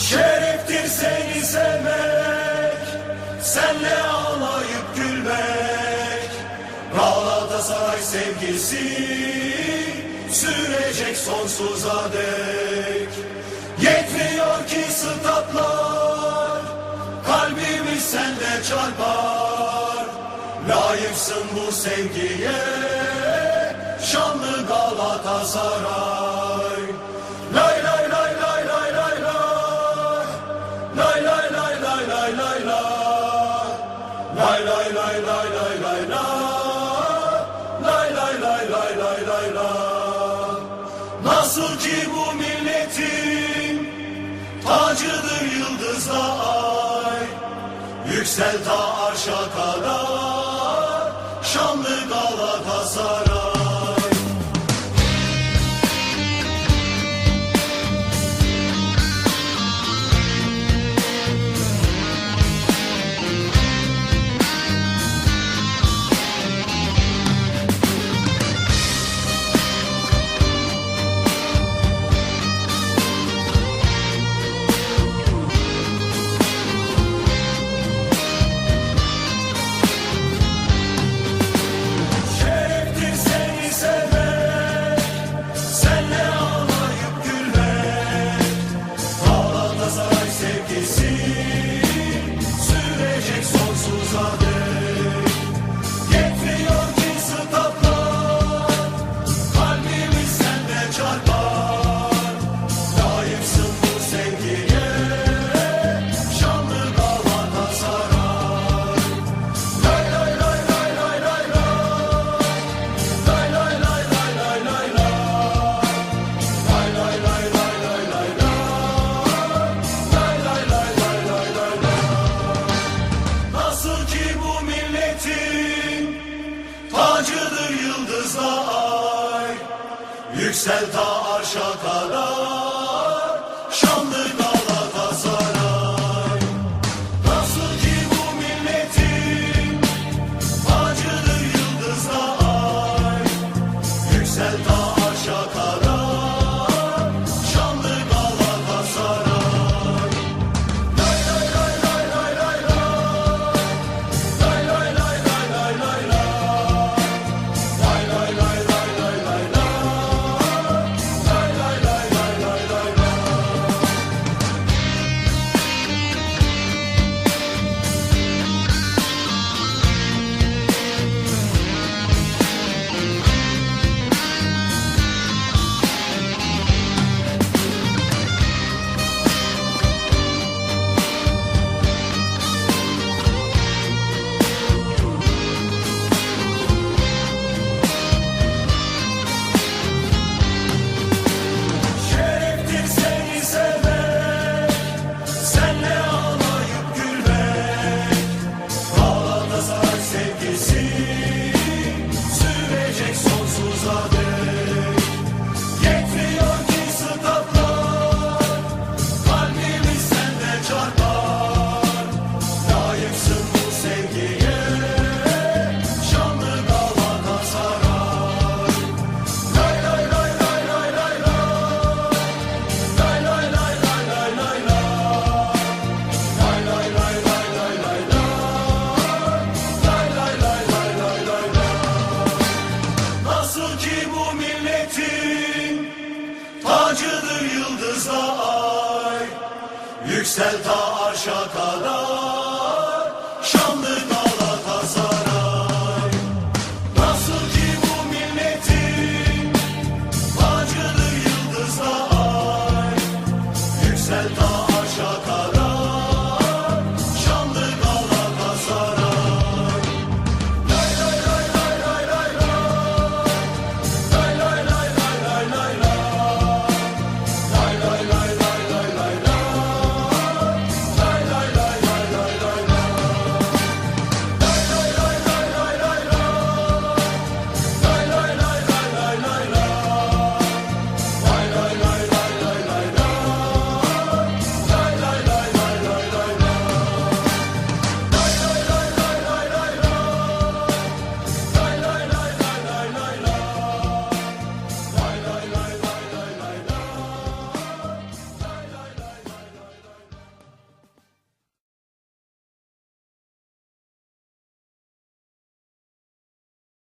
Şereftir seni sevmek Senle ağlayıp gülmek. Galatasaray sevgisi Sürecek sonsuza dek. Yetmiyor ki statlar Kalbimi sende çarpar. Layıksın bu sevgiye Şanlı Galatasaray. yıldızla ay Yüksel ta arşa kadar. of the sevda arşa kadar Yüksel ta arşa kadar.